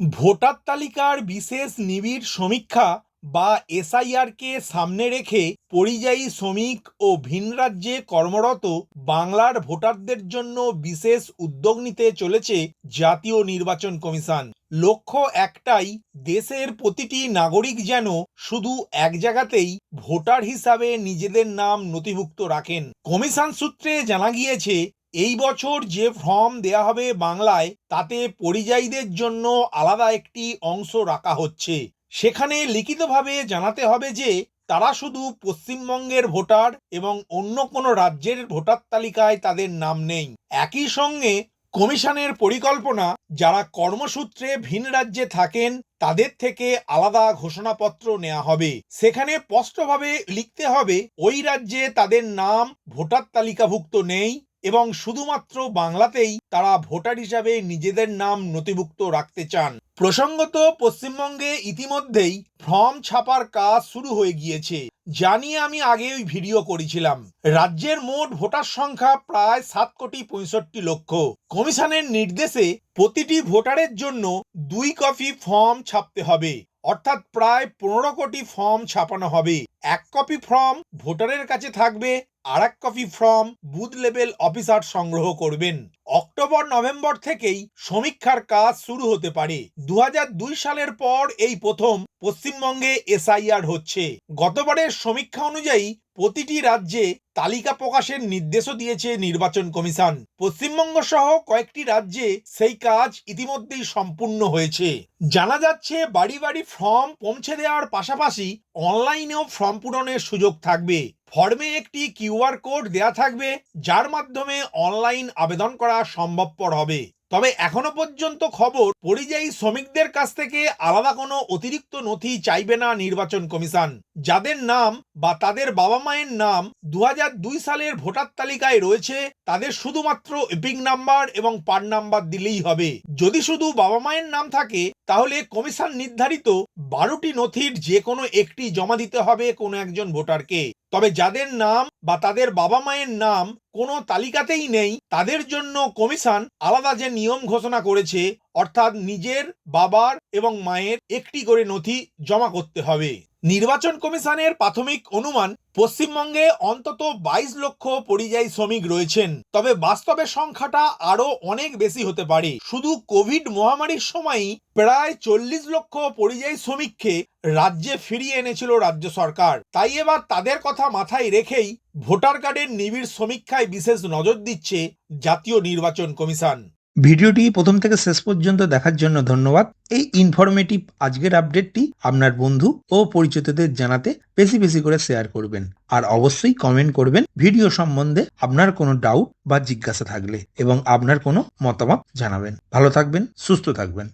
Voter তালিকার বিশেষ নিবিড় সমীক্ষা বা এসআইআরকে সামনে রেখে পরিযায়ী শ্রমিক ও ভিন রাজ্যে কর্মরত বাংলার ভোটারদের জন্য বিশেষ উদ্যোগ নিতে চলেছে জাতীয় নির্বাচন কমিশন। লক্ষ্য একটাই, দেশের প্রতিটি নাগরিক যেন শুধু এক জায়গাতেই ভোটার হিসাবে নিজেদের নাম নথিভুক্ত রাখেন। কমিশন সূত্রে জানা গিয়েছে এই বছর যে ফর্ম দেয়া হবে বাংলায়, তাতে পরিযায়ীদের জন্য আলাদা একটি অংশ রাখা হচ্ছে। সেখানে লিখিতভাবে জানাতে হবে যে, তারা শুধু পশ্চিমবঙ্গের ভোটার এবং অন্য কোনো রাজ্যের ভোটার তালিকায় তাদের নাম নেই। একই সঙ্গে কমিশনের পরিকল্পনা, যারা কর্মসূত্রে ভিন রাজ্যে থাকেন, তাদের থেকে আলাদা ঘোষণাপত্র নেওয়া হবে। সেখানে স্পষ্টভাবে লিখতে হবে, ওই রাজ্যে তাদের নাম, ভোটার তালিকাভুক্ত নেই এবং শুধুমাত্র বাংলাতেই তারা ভোটার হিসাবে নিজেদের নাম নথিভুক্ত রাখতে চান। প্রসঙ্গত, পশ্চিমবঙ্গে ইতিমধ্যেই ফর্ম ছাপার কাজ শুরু হয়ে গিয়েছে। জানিয়ে আমি আগে ওই ভিডিও করেছিলাম। রাজ্যের মোট ভোটার সংখ্যা প্রায় সাত কোটি পঁয়ষট্টি লক্ষ। কমিশনের নির্দেশে প্রতিটি ভোটারের জন্য দুই কপি ফর্ম ছাপতে হবে। অর্থাৎ প্রায় পনেরো কোটি ফর্ম ছাপানো হবে। এক কপি ফর্ম ভোটারের কাছে থাকবে আর এক copy form booth level officer সংগ্রহ করবেন। অক্টোবর, নভেম্বর থেকেই সমীক্ষার কাজ শুরু হতে পারে। দু হাজার দুই সালের পর এই প্রথম পশ্চিমবঙ্গে এসআইআর হচ্ছে। গতবারের সমীক্ষা অনুযায়ী প্রতিটি রাজ্যে তালিকা প্রকাশের নির্দেশও দিয়েছে নির্বাচন কমিশন। পশ্চিমবঙ্গ সহ কয়েকটি রাজ্যে সেই কাজ ইতিমধ্যেই সম্পূর্ণ হয়েছে। জানা যাচ্ছে, বাড়ি বাড়ি ফর্ম পৌঁছে দেওয়ার পাশাপাশি অনলাইনেও ফর্ম পূরণের সুযোগ থাকবে। ফর্মে একটি কিউআর কোড দেয়া থাকবে, যার মাধ্যমে অনলাইন আবেদন করা সম্ভবপর হবে। তবে এখনও পর্যন্ত খবর পরিযায়ী শ্রমিকদের কাছ থেকে আলাদা কোনো অতিরিক্ত নথি চাইবে না নির্বাচন কমিশন। যাদের নাম বা তাদের বাবা মায়ের নাম দু হাজার দুই সালের ভোটার তালিকায় রয়েছে, তাদের শুধুমাত্র এপিক নাম্বার এবং পার নাম্বার দিলেই হবে। যদি শুধু বাবা মায়ের নাম থাকে, তাহলে কমিশন নির্ধারিত বারোটি নথির যে কোনো একটি জমা দিতে হবে কোনো একজন ভোটারকে। তবে যাদের নাম বা তাদের বাবা মায়ের নাম কোনো তালিকাতেই নেই। তাদের জন্য কমিশন আলাদা যে নিয়ম ঘোষণা করেছে, অর্থাৎ নিজের বাবার এবং মায়ের একটি করে নথি জমা করতে হবে। নির্বাচন কমিশনের প্রাথমিক অনুমান, পশ্চিমবঙ্গে অন্তত বাইশ লক্ষ পরিযায়ী শ্রমিক রয়েছেন। তবে বাস্তবে সংখ্যাটা আরও অনেক বেশি হতে পারে। শুধু কোভিড মহামারীর সময়ই প্রায় চল্লিশ লক্ষ পরিযায়ী শ্রমিককে রাজ্যে ফিরিয়ে এনেছিল রাজ্য সরকার। তাই এবার তাদের কথা মাথায় রেখেই ভোটার কার্ডের নিবিড় সমীক্ষায় বিশেষ নজর দিচ্ছে জাতীয় নির্বাচন কমিশন। ভিডিওটি প্রথম থেকে শেষ পর্যন্ত দেখার জন্য ধন্যবাদ। এই ইনফরমেটিভ আজকের আপডেটটি আপনার বন্ধু ও পরিচিতদের জানাতে বেশি বেশি করে শেয়ার করবেন। আর অবশ্যই কমেন্ট করবেন ভিডিও সম্বন্ধে আপনার কোনো ডাউট বা জিজ্ঞাসা থাকলে এবং আপনার কোনো মতামত জানাবেন। ভালো থাকবেন, সুস্থ থাকবেন।